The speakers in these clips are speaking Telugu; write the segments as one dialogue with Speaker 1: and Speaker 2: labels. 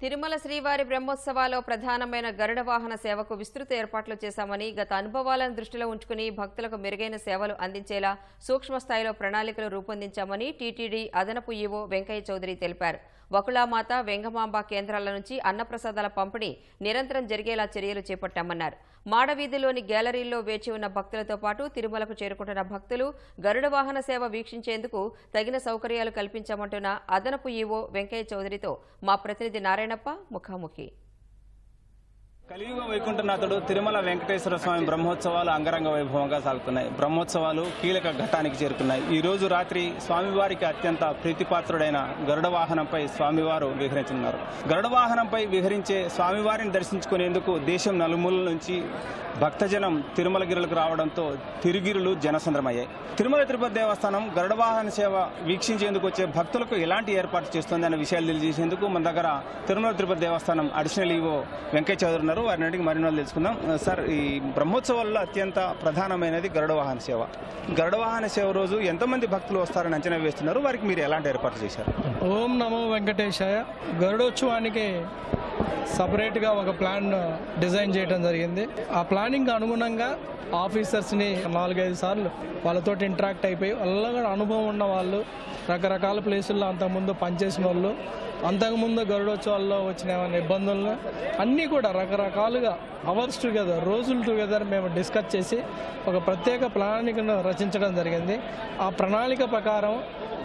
Speaker 1: తిరుమల శ్రీవారి బ్రహ్మోత్సవాల్లో ప్రధానమైన గరుడ వాహన సేవకు విస్తృత ఏర్పాట్లు చేశామని గత అనుభవాలను దృష్టిలో ఉంచుకుని భక్తులకు మెరుగైన సేవలు అందించేలా సూక్ష్మ స్థాయిలో ప్రణాళికలు రూపొందించామని టీటీడీ అదనపు ఈవో వెంకయ్య చౌదరి తెలిపారు. వకులామాత వెంగమాంబ కేంద్రాల నుంచి అన్నప్రసాదాల పంపిణీ నిరంతరం జరిగేలా చర్యలు చేపట్టామన్నారు. మాడవీధిలోని గ్యాలరీల్లో వేచి ఉన్న భక్తులతో పాటు తిరుమలకు చేరుకుంటున్న భక్తులు గరుడ వాహన సేవ వీక్షించేందుకు తగిన సౌకర్యాలు కల్పించామంటున్న అదనపు ఈవో వెంకయ్య చౌదరితో మా ప్రతినిధి నారాయణప్ప ముఖాముఖి.
Speaker 2: కలియుగ వైకుంఠనాథుడు తిరుమల వెంకటేశ్వర స్వామి బ్రహ్మోత్సవాలు అంగరంగ వైభవంగా సాగుతున్నాయి. బ్రహ్మోత్సవాలు కీలక ఘట్టానికి చేరుకున్నాయి. ఈ రోజు రాత్రి స్వామివారికి అత్యంత ప్రీతిపాత్రుడైన గరుడ వాహనంపై స్వామివారు విహరించున్నారు గరుడ వాహనంపై విహరించే స్వామివారిని దర్శించుకునేందుకు దేశం నలుమూలల నుంచి భక్తజనం తిరుమలగిరులకు రావడంతో తిరుగిరులు జనసంద్రమయ్యాయి. తిరుమల తిరుపతి దేవస్థానం గరుడ వాహన సేవ వీక్షించేందుకు వచ్చే భక్తులకు ఎలాంటి ఏర్పాటు చేస్తుంది అనే విషయాలు తెలియజేసేందుకు మన దగ్గర తిరుమల తిరుపతి దేవస్థానం అడిషనల్ ఈవో వెంకయ్య చౌదరి ఉన్నారు వారిని అడిగి మరిన్ని వాళ్ళు తెలుసుకుందాం. సార్ ఈ బ్రహ్మోత్సవాల్లో అత్యంత ప్రధానమైనది గరుడ వాహన సేవ. గరుడ వాహన సేవ రోజు ఎంతమంది భక్తులు వస్తారని అంచనా వేస్తున్నారు. వారికి మీరు ఎలాంటి ఏర్పాటు చేశారు?
Speaker 3: ఓం నమో వెంకటేశాయ. గరుడోత్సవానికి సపరేట్గా ఒక ప్లాన్ డిజైన్ చేయడం జరిగింది. ఆ ప్లానింగ్ అనుగుణంగా ఆఫీసర్స్ని నాలుగైదు సార్లు వాళ్ళతో ఇంటరాక్ట్ అయిపోయి వాళ్ళ కూడా అనుభవం ఉన్న వాళ్ళు రకరకాల ప్లేసుల్లో అంతకుముందు పనిచేసిన వాళ్ళు అంతకుముందు గరుడోత్సవాల్లో వచ్చిన ఏమైనా ఇబ్బందులను అన్నీ కూడా రకరకాలుగా అవర్స్ టుగెదర్ రోజులు టుగెదర్ మేము డిస్కస్ చేసి ఒక ప్రత్యేక ప్రణాళికను రచించడం జరిగింది. ఆ ప్రణాళిక ప్రకారం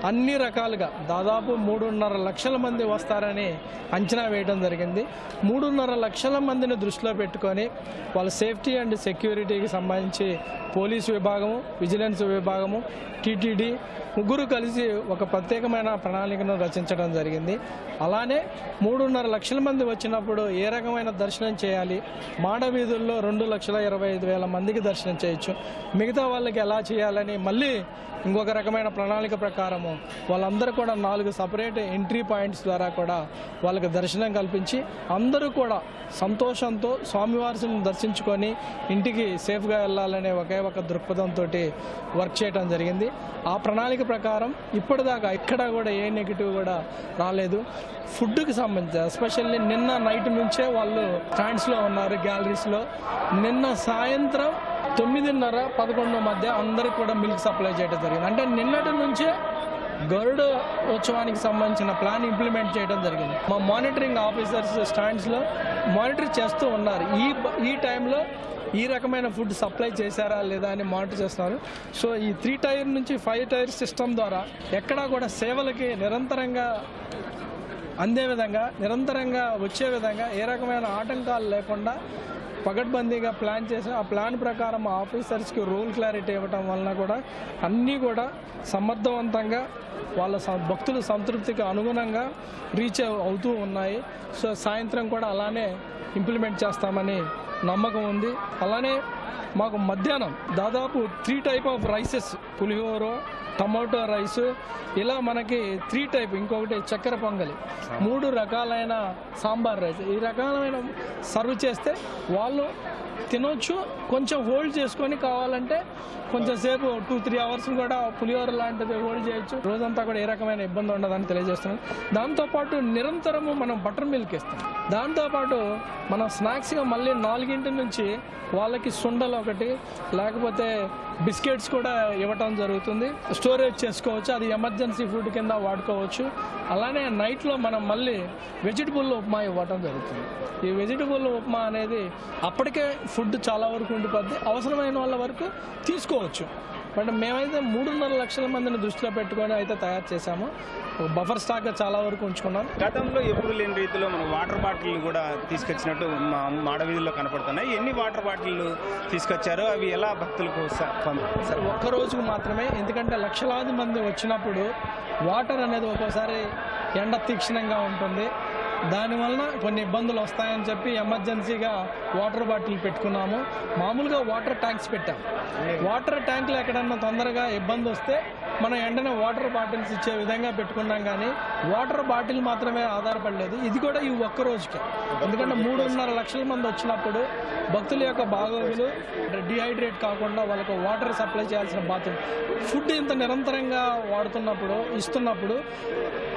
Speaker 3: అన్ని రకాలుగా దాదాపు మూడున్నర లక్షల మంది వస్తారని అంచనా వేయడం జరిగింది. మూడున్నర లక్షల మందిని దృష్టిలో పెట్టుకొని వాళ్ళ సేఫ్టీ అండ్ సెక్యూరిటీకి సంబంధించి పోలీసు విభాగము విజిలెన్స్ విభాగము టీటీడీ ముగ్గురు కలిసి ఒక ప్రత్యేకమైన ప్రణాళికను రచించడం జరిగింది. అలానే మూడున్నర లక్షల మంది వచ్చినప్పుడు ఏ రకమైన దర్శనం చేయాలి? మాడ వీధుల్లో రెండు లక్షల ఇరవై ఐదు వేల మందికి దర్శనం చేయొచ్చు. మిగతా వాళ్ళకి ఎలా చేయాలని మళ్ళీ ఇంకొక రకమైన ప్రణాళిక ప్రకారము వాళ్ళందరూ కూడా నాలుగు సపరేట్ ఎంట్రీ పాయింట్స్ ద్వారా కూడా వాళ్ళకి దర్శనం కల్పించి అందరూ కూడా సంతోషంతో స్వామివారిని దర్శించుకొని ఇంటికి సేఫ్గా వెళ్ళాలనే ఒకే ఒక దృక్పథంతో వర్క్ చేయడం జరిగింది. ఆ ప్రణాళిక ప్రకారం ఇప్పటిదాకా ఎక్కడా కూడా ఏ నెగిటివ్ కూడా రాలేదు. ఫుడ్కి సంబంధించి ఎస్పెషల్లీ నిన్న నైట్ నుంచే వాళ్ళు స్టాండ్స్లో ఉన్నారు గ్యాలరీస్లో. నిన్న సాయంత్రం తొమ్మిదిన్నర పదకొండు మధ్య అందరికి కూడా మిల్క్ సప్లై చేయడం జరిగింది. అంటే నిన్నటి నుంచే గరుడ ఉత్సవానికి సంబంధించిన ప్లాన్ ఇంప్లిమెంట్ చేయడం జరిగింది. మా మానిటరింగ్ ఆఫీసర్స్ స్టాండ్స్లో మానిటర్ చేస్తూ ఉన్నారు. ఈ ఈ టైంలో ఈ రకమైన ఫుడ్ సప్లై చేశారా లేదా అని మానిటర్ చేస్తున్నారు. సో ఈ త్రీ టైర్ నుంచి ఫైవ్ టైర్ సిస్టమ్ ద్వారా ఎక్కడా కూడా సేవలకి నిరంతరంగా అందే విధంగా నిరంతరంగా వచ్చే విధంగా ఏ రకమైన ఆటంకాలు లేకుండా పగడ్బందీగా ప్లాన్ చేసి ఆ ప్లాన్ ప్రకారం ఆఫీసర్స్కి రూల్ క్లారిటీ ఇవ్వటం వలన కూడా అన్నీ కూడా సమర్థవంతంగా వాళ్ళ స- భక్తుల సంతృప్తికి అనుగుణంగా రీచ్ అవుతూ ఉన్నాయి. సో సాయంత్రం కూడా అలానే ఇంప్లిమెంట్ చేస్తామని నమ్మకం ఉంది. అలానే మాకు మధ్యాహ్నం దాదాపు త్రీ టైప్ ఆఫ్ రైసెస్ పులిహోర టమాటో రైస్ ఇలా మనకి త్రీ టైప్ ఇంకొకటి చక్కెర పొంగలి. మూడు రకాలైన సాంబార్ రైస్ ఈ రకాలైన సర్వ్ చేస్తే వాళ్ళు తినొచ్చు. కొంచెం హోల్డ్ చేసుకొని కావాలంటే కొంచెం సేపు టూ త్రీ అవర్స్ కూడా పులిహోర లాంటిది హోల్డ్ చేయొచ్చు. రోజంతా కూడా ఏ రకమైన ఇబ్బంది ఉండదని తెలియజేస్తున్నాను. దాంతోపాటు నిరంతరము మనం బటర్ మిల్క్ ఇస్తాం దాంతోపాటు మనం స్నాక్స్గా మళ్ళీ నాలుగింటి నుంచి వాళ్ళకి సుండలు ఒకటి లేకపోతే బిస్కెట్స్ కూడా ఇవ్వటం జరుగుతుంది. స్టోరేజ్ చేసుకోవచ్చు. అది ఎమర్జెన్సీ ఫుడ్ కింద వాడుకోవచ్చు. అలానే నైట్లో మనం మళ్ళీ వెజిటబుల్ ఉప్మా ఇవ్వటం జరుగుతుంది. ఈ వెజిటబుల్ ఉప్మా అనేది అప్పటికే ఫుడ్ చాలా వరకు ఉండిపోద్ది. అవసరమైన వాళ్ళ వరకు తీసుకోవచ్చు. బట్ మేమైతే మూడున్నర లక్షల మందిని దృష్టిలో పెట్టుకొని అయితే తయారు చేశాము. బఫర్ స్టాక్ చాలా వరకు ఉంచుకున్నాం.
Speaker 2: గతంలో ఎప్పుడు లేని రీతిలో మన వాటర్ బాటిల్ కూడా తీసుకొచ్చినట్టు మా మాడవీధుల్లో కనపడుతున్నాయి. ఎన్ని వాటర్ బాటిల్ తీసుకొచ్చారు అవి ఎలా భక్తులకు
Speaker 3: సార్ ఒక్క రోజుకు మాత్రమే ఎందుకంటే లక్షలాది మంది వచ్చినప్పుడు వాటర్ అనేది ఒక్కోసారి ఎండ తీక్షణంగా ఉంటుంది. దానివలన కొన్ని ఇబ్బందులు వస్తాయని చెప్పి ఎమర్జెన్సీగా వాటర్ బాటిల్ పెట్టుకున్నాము. మామూలుగా వాటర్ ట్యాంక్స్ పెట్టాం. వాటర్ ట్యాంకులు ఎక్కడన్నా తొందరగా ఇబ్బంది వస్తే మనం వెంటనే వాటర్ బాటిల్స్ ఇచ్చే విధంగా పెట్టుకున్నాం కానీ వాటర్ బాటిల్ మాత్రమే ఆధారపడలేదు. ఇది కూడా ఈ ఒక్క రోజుకే. ఎందుకంటే మూడున్నర లక్షల మంది వచ్చినప్పుడు భక్తుల యొక్క బాగోగులు డిహైడ్రేట్ కాకుండా వాళ్ళకు వాటర్ సప్లై చేయాల్సిన బాధ్యత. ఫుడ్ ఇంత నిరంతరంగా వాడుతున్నప్పుడు ఇస్తున్నప్పుడు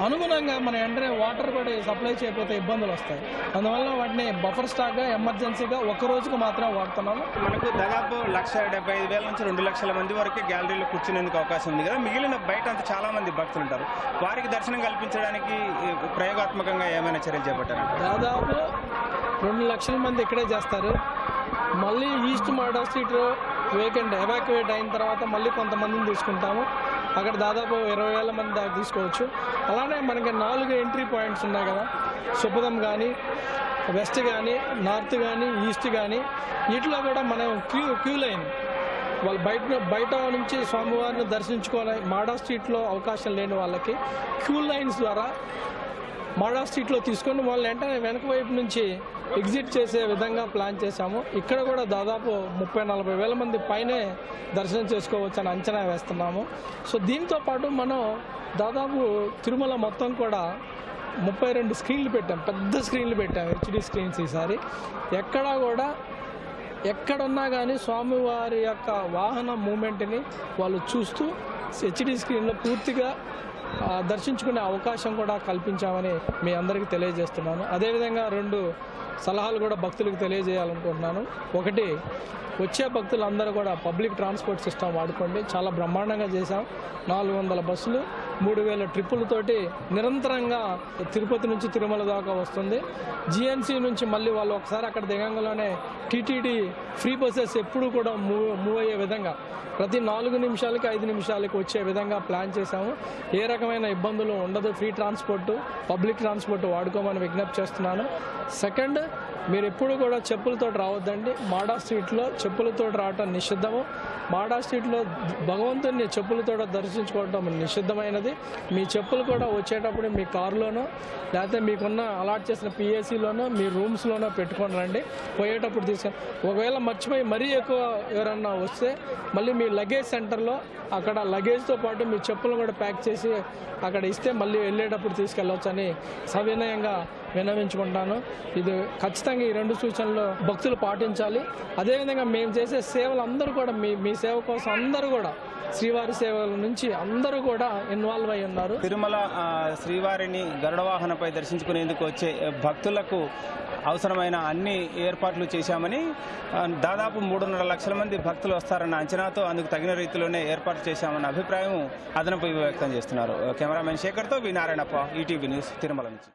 Speaker 3: అనుగుణంగా మన వెంటనే వాటర్ కూడా సప్లై చేయకపోతే ఇబ్బందులు వస్తాయి. అందువల్ల వాటిని బఫర్ స్టాక్గా ఎమర్జెన్సీగా ఒక రోజుకు మాత్రమే వాడుతున్నాము.
Speaker 2: మనకు దాదాపు లక్ష డెబ్బై ఐదు వేల నుంచి రెండు లక్షల మంది వరకు గ్యాలరీలో కూర్చునేందుకు అవకాశం ఉంది కదా. మిగిలిన బయట అంతా చాలా మంది భక్తులు ఉంటారు. వారికి దర్శనం కల్పించడానికి ప్రయోగాత్మకంగా ఏమైనా చర్యలు చేపట్టారు?
Speaker 3: దాదాపు రెండు లక్షల మంది ఇక్కడే చేస్తారు. మళ్ళీ east Mada street vacant evacuate అయిన తర్వాత మళ్ళీ కొంతమందిని తీసుకుంటాము. అక్కడ దాదాపు ఇరవై వేల మంది దాకా తీసుకోవచ్చు. అలానే మనకి నాలుగు ఎంట్రీ పాయింట్స్ ఉన్నాయి కదా. సుపదం కానీ వెస్ట్ కానీ నార్త్ కానీ ఈస్ట్ కానీ వీటిలో కూడా మనం క్యూ క్యూ లైన్. వాళ్ళు బయట బయట నుంచి స్వామివారిని దర్శించుకోవాలి. మాడా స్ట్రీట్లో అవకాశం లేని వాళ్ళకి క్యూ లైన్స్ ద్వారా మాడా స్ట్రీట్లో తీసుకొని వాళ్ళు వెంటనే వెనక వైపు నుంచి ఎగ్జిట్ చేసే విధంగా ప్లాన్ చేశాము. ఇక్కడ కూడా దాదాపు ముప్పై నలభై వేల మంది పైనే దర్శనం చేసుకోవచ్చు అని అంచనా వేస్తున్నాము. సో దీంతో పాటు మనం దాదాపు తిరుమల మొత్తం కూడా ముప్పై రెండు స్క్రీన్లు పెట్టాం. పెద్ద స్క్రీన్లు పెట్టాం. హెచ్డి స్క్రీన్స్ ఈసారి. ఎక్కడా కూడా ఎక్కడున్నా కానీ స్వామివారి యొక్క వాహన మూమెంట్ని వాళ్ళు చూస్తూ హెచ్డి స్క్రీన్లో పూర్తిగా దర్శించుకునే అవకాశం కూడా కల్పించామని మీ అందరికీ తెలియజేస్తున్నాను. అదేవిధంగా రెండు సలహాలు కూడా భక్తులకు తెలియజేయాలనుకుంటున్నాను. ఒకటి వచ్చే భక్తులందరూ కూడా పబ్లిక్ ట్రాన్స్పోర్ట్ సిస్టమ్ వాడుకోండి. చాలా బ్రహ్మాండంగా చేశాం. నాలుగు వందల బస్సులు మూడు వేల ట్రిప్పులతోటి నిరంతరంగా తిరుపతి నుంచి తిరుమల దాకా వస్తుంది. జిఎన్సీ నుంచి మళ్ళీ వాళ్ళు ఒకసారి అక్కడ దిగంగానే టీటీడీ ఫ్రీ బస్సెస్ ఎప్పుడు కూడా మూవ్ మూవ్ అయ్యే విధంగా ప్రతి నాలుగు నిమిషాలకి ఐదు నిమిషాలకి వచ్చే విధంగా ప్లాన్ చేశాము. ఏ రకమైన ఇబ్బందులు ఉండదు. ఫ్రీ ట్రాన్స్పోర్ట్ పబ్లిక్ ట్రాన్స్పోర్ట్ వాడుకోమని విజ్ఞప్తి చేస్తున్నాను. సెకండ్ మీరు ఎప్పుడు కూడా చెప్పులతో రావద్దండి. మాడా స్ట్రీట్లో చెప్పులతో రావటం నిషిద్ధము. మాడా స్ట్రీట్లో భగవంతుని చెప్పులతో దర్శించుకోవటం నిషిద్ధమైనది. మీ చెప్పులు కూడా వచ్చేటప్పుడు మీ కారులోనో లేకపోతే మీకున్న అలాట్ చేసిన పిఏసీలోనో మీ రూమ్స్లోనో పెట్టుకొని రండి. పోయేటప్పుడు తీసుకొని ఒకవేళ మర్చిపోయి మరీ ఎక్కువ ఎవరన్నా వస్తే మళ్ళీ మీ లగేజ్ సెంటర్లో అక్కడ లగేజ్తో పాటు మీ చెప్పులు కూడా ప్యాక్ చేసి అక్కడ ఇస్తే మళ్ళీ వెళ్ళేటప్పుడు తీసుకెళ్ళొచ్చని సవినయంగా విన్నవించుకుంటాను. ఇది ఖచ్చితంగా ఈ రెండు సూచనలు భక్తులు పాటించాలి. అదేవిధంగా మేము చేసే సేవలు అందరూ కూడా మీ మీ సేవ కోసం అందరూ కూడా శ్రీవారి సేవల నుంచి అందరూ కూడా ఇన్వాల్వ్ అయి ఉన్నారు.
Speaker 2: తిరుమల శ్రీవారిని గరుడ వాహనపై దర్శించుకునేందుకు వచ్చే భక్తులకు అవసరమైన అన్ని ఏర్పాట్లు చేశామని దాదాపు మూడున్నర లక్షల మంది భక్తులు వస్తారన్న అంచనాతో అందుకు తగిన రీతిలోనే ఏర్పాటు చేశామన్న అభిప్రాయం అదనపు వ్యక్తం చేస్తున్నారు. Cameraman శేఖర్తో V Narayanappa ETV news Tirumala నుంచి.